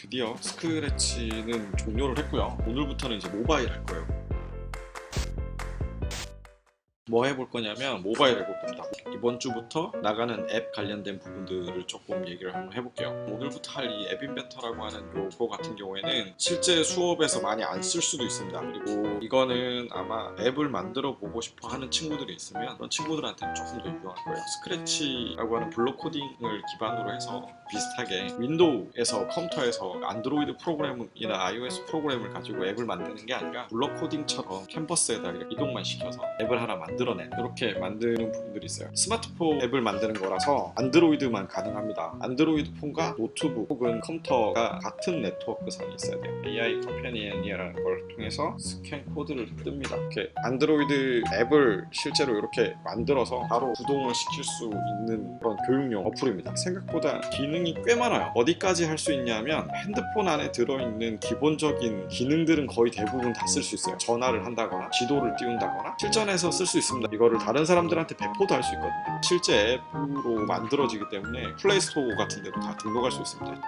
드디어 스크래치는 종료를 했고요. 오늘부터는 이제 모바일 할 거예요. 뭐 해볼 거냐면 모바일 해볼 겁니다. 이번 주부터 나가는 앱 관련된 부분들을 조금 얘기를 한번 해볼게요. 오늘부터 할 이 앱 인벤터라고 하는 요거 같은 경우에는 실제 수업에서 많이 안 쓸 수도 있습니다. 그리고 이거는 아마 앱을 만들어 보고 싶어 하는 친구들이 있으면 그런 친구들한테는 조금 더 유용할 거예요. 스크래치라고 하는 블록 코딩을 기반으로 해서 비슷하게 윈도우에서 컴퓨터에서 안드로이드 프로그램이나 iOS 프로그램을 가지고 앱을 만드는 게 아니라 블록 코딩처럼 캔버스에다 이동만 시켜서 앱을 하나 만들 어낸 이렇게 만드는 부분들이 있어요. 스마트폰 앱을 만드는 거라서 안드로이드만 가능합니다. 안드로이드 폰과 노트북 혹은 컴퓨터가 같은 네트워크상에 있어야 돼요. AI 컴패니언이라는 걸 통해서 스캔 코드를 뜹니다. 이렇게 안드로이드 앱을 실제로 이렇게 만들어서 바로 구동을 시킬 수 있는 그런 교육용 어플입니다. 생각보다 기능이 꽤 많아요. 어디까지 할 수 있냐면 핸드폰 안에 들어있는 기본적인 기능들은 거의 대부분 다 쓸 수 있어요. 전화를 한다거나 지도를 띄운다거나 실전에서 쓸 수 있습니다. 이거를 다른 사람들한테 배포도 할 수 있거든요. 실제 앱으로 만들어지기 때문에 플레이스토어 같은 데도 다 등록할 수 있습니다.